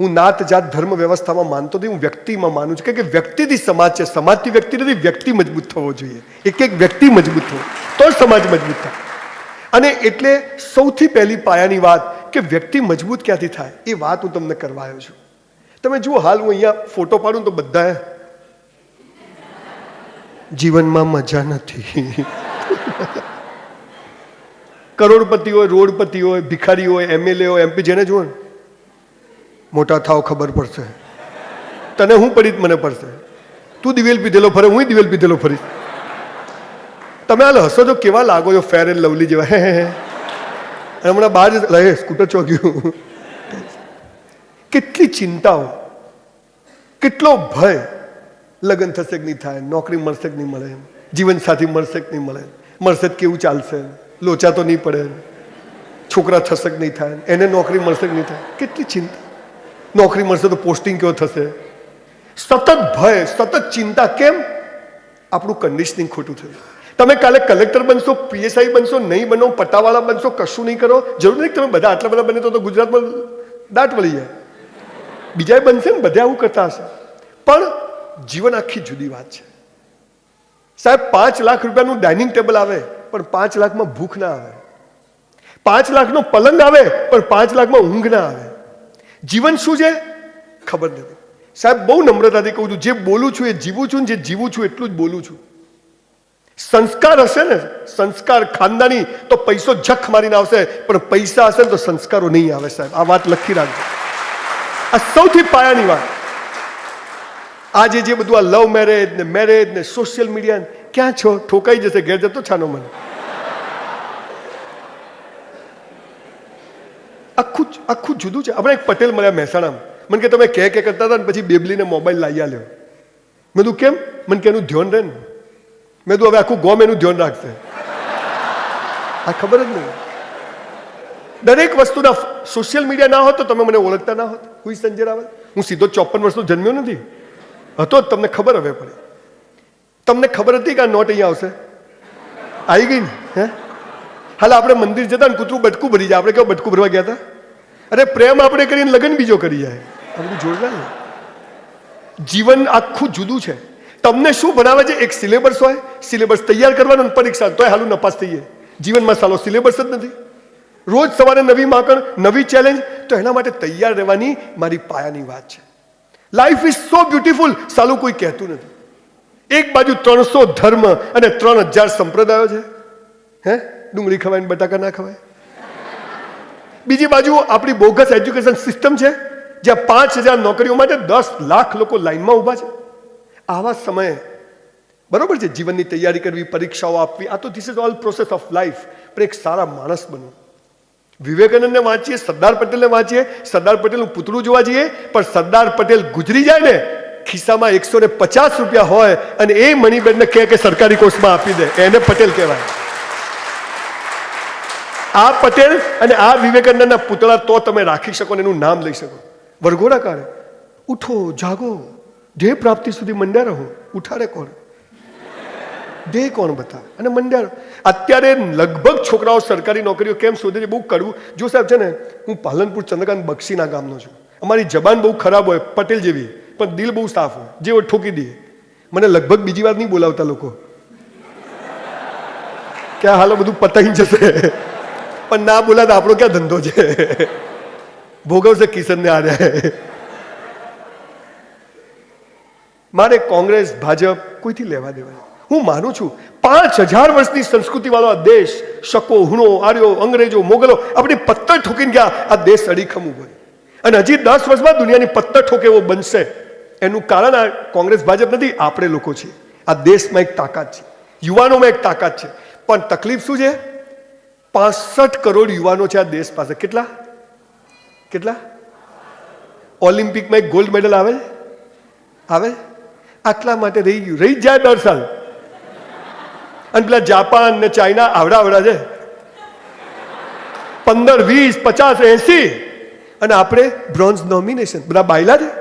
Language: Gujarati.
હું નાત જાત ધર્મ વ્યવસ્થામાં માનતો નથી, હું વ્યક્તિમાં માનું છું. કે વ્યક્તિથી સમાજ છે. સમાજથી વ્યક્તિ નથી, વ્યક્તિ મજબૂત થવો જોઈએ. એક એક વ્યક્તિ મજબૂત થવો. તો જ સમાજ મજબૂત થાય. અને એટલે સૌથી પહેલી પાયાની વાત કે વ્યક્તિ મજબૂત ક્યાંથી થાય, એ વાત હું તમને કરવા આવ્યો છું. તમે જુઓ, હાલ હું અહીંયા ફોટો પાડું તો બધા જીવનમાં મજા નથી. કરોડપતિ હોય, રોડપતિ હોય, ભિખારી હોય એમએલએ હોય એમપી જેને જુઓ ને. મોટા થાવ ખબર પડશે. તને હું પડી મને પડશે. તું દિવેલ પીધેલો ફરે હું દિવેલ પીધેલો ફરીશ. તમે હાલ હસો જો કેવા લાગો છો ફેર એન્ડ લવલી જેવા? હે હે હમણાં બહાર જ રહે સ્કૂટર ચોક્યું. કેટલી ચિંતાઓ, કેટલો ભય. લગ્ન થશે કે નહીં થાય, નોકરી મળશે કે નહીં મળે, જીવનસાથી મળશે કે નહીં મળે, મળશે કેવું ચાલશે, લોચા તો નહીં પડે, છોકરા થશે કે નહીં થાય, એને નોકરી મળશે કે નહીં થાય. કેટલી ચિંતા. નોકરી મળશે તો પોસ્ટિંગ કેવો થશે? સતત ભય, સતત ચિંતા કેમ? આપણું કન્ડિશનિંગ ખોટું થયું. તમે કાલે કલેક્ટર બનશો પીએસઆઈ બનશો, નહીં બનો, પટ્ટાવાળા બનશો, કશું નહીં કરો? જરૂર નહીં તમે બધા આટલા બધા બને તો ગુજરાતમાં દાટ વળી જાય. બીજા બનશે ને, બધા આવું કરતા હશે. પણ જીવન આખી જુદી વાત છે. સાહેબ, પાંચ લાખ રૂપિયાનું ડાઇનિંગ ટેબલ આવે, પણ પાંચ લાખમાં ભૂખ ના આવે. પાંચ લાખનો પલંગ આવે, પણ પાંચ લાખમાં ઊંઘ ના આવે. જીવન શું છે? ખબર નથી. સાહેબ, બહુ નમ્રતાથી કહું છું, જે બોલું છું એ જીવું છું ને જે જીવું છું એટલું જ બોલું છું. સંસ્કાર હશે ને, સંસ્કાર ખાનદાની તો પૈસો જખ મારીને આવશે, પણ પૈસા હશે ને તો સંસ્કારો નહીં આવે સાહેબ. આ વાત લખી રાખજો. આ સૌથી પાયાની વાત. આજે જે બધું આ લવ મેરેજ ને મેરેજ ને સોશિયલ મીડિયા ક્યાં છો? ઠોકાઈ જશે, ઘેર જતો છાનો મને. આખું આખું જુદું છે. આપણે એક પટેલ મળ્યા મહેસાણામાં. મને કે, તમે કહે કે કરતા હતા ને પછી બેબલીને મોબાઈલ લાવી આલ્યો. મેં તું કેમ? મને કે, એનું ધ્યાન રહે ને. મેં તું હવે આખું ગોમ એનું ધ્યાન રાખશે. આ ખબર જ નહીં. દરેક વસ્તુના સોશિયલ મીડિયા ના હોત તો તમે મને ઓળખતા ના હોત. હું સંજય રાવલ હું સીધો ચોપન વર્ષનો જન્મ્યો નથી. હતો જ તમને ખબર હવે પડે. તમને ખબર હતી કે આ નોટ અહીંયા આવશે? આવી ગઈ ને? હે? હાલ આપણે મંદિર જતા ને કૂતરું બટકું ભરી જાય. આપણે કેવું બટકું ભરવા ગયા હતા? અરે પ્રેમ આપણે કરીને લગ્ન બીજો કરી જાય. આ બધું જોરદાર જીવન આખું જુદું છે. તમને શું ભણાવે છે? એક સિલેબસ હોય સિલેબસ તૈયાર કરવાનો ને પરીક્ષા. તોય હાલું નપાસ થઈએ જીવનમાં સાલો સિલેબસ જ નથી. રોજ સવારે નવી માકણ, નવી ચેલેન્જ તો એના માટે તૈયાર રહેવાની મારી પાયાની વાત છે. લાઈફ ઇઝ સો બ્યુટીફુલ સાલું કોઈ કહેતું નથી. એક બાજુ ત્રણસો ધર્મ અને ત્રણ હજાર સંપ્રદાયો છે. હે? ડુંગળી ખવાય ને બટાકા ના ખવાય? બીજી બાજુ આપણી બોગસ એજ્યુકેશન સિસ્ટમ છે, જ્યાં પાંચ હજાર નોકરીઓ માટે દસ લાખ લોકો લાઈનમાં ઊભા છે. આવા સમયે બરોબર છે, જીવનની તૈયારી કરવી, પરીક્ષાઓ આપવી, આ તો this is all process of life પણ એક સારા માણસ બનવું. વિવેકાનંદને વાંચીએ, સરદાર પટેલને વાંચીએ, સરદાર પટેલનું પૂતળું જોવા જઈએ, પણ સરદાર પટેલ ગુજરી જાય ને, ખિસ્સામાં એકસો ને પચાસ રૂપિયા હોય અને એ મનીબેનને કહે કે સરકારી કોર્સમાં આપી દે, એને પટેલ કહેવાય. આ પટેલ અને આ વિવેકાનંદના પુતળા તો તમે રાખી શકો ને એનું નામ લઈ શકો. વરઘોડા કાઢે ઉઠો, જાગો. ધ્યેય પ્રાપ્તિ સુધી મંડ્યા રહો. ઉઠાડે કોણ? ધ્યેય કોણ બતાવે અને મંડ્યા અત્યારે લગભગ છોકરાઓ સરકારી નોકરીઓ કેમ શોધે બહુ કડવું? જો સાહેબ, છે ને, હું પાલનપુર ચંદ્રકાંત બક્ષીના ગામનો છું. અમારી જબાન બહુ ખરાબ હોય, પટેલ જેવી, પણ દિલ બહુ સાફ હોય. જે હોય ઠોકી દે મને લગભગ બીજી વાર નહીં બોલાવતા લોકો. કે હાલો, બધું પતાઈ જશે. પણ ના બોલાતા આપણો ક્યાં ધંધો છે? ભોગવશે કિશનને આરે મારે કોંગ્રેસ, ભાજપ કોઈથી લેવા દેવા હું માનું છું પાંચ હજાર વર્ષની સંસ્કૃતિવાળો આ દેશ શકો હુણો, આર્યો, અંગ્રેજો, મોગલો, આપણે પત્તર ઠોકીને ગયા, આ દેશ અડીખમ ઊભો અને હજી દસ વર્ષમાં દુનિયાની પત્તર ઠોકે એવો બનશે. એનું કારણ આ કોંગ્રેસ, ભાજપ નથી, આપણે લોકો છીએ. આ દેશમાં એક તાકાત છે. યુવાનોમાં એક તાકાત છે. પણ તકલીફ શું છે? પાસઠ કરોડ યુવાનો છે આ દેશ પાસે. કેટલા? કેટલા? ઓલિમ્પિકમાં એક ગોલ્ડ મેડલ આવે? આવે? આટલા માટે રહી ગયું. રહી જાય દર સાલ. અને પેલા જાપાન ને ચાઇના આવડા આવડા છે. પંદર, વીસ, પચાસ, એસી. અને આપણે બ્રોન્ઝ નોમિનેશન. બધા બાયલા છે?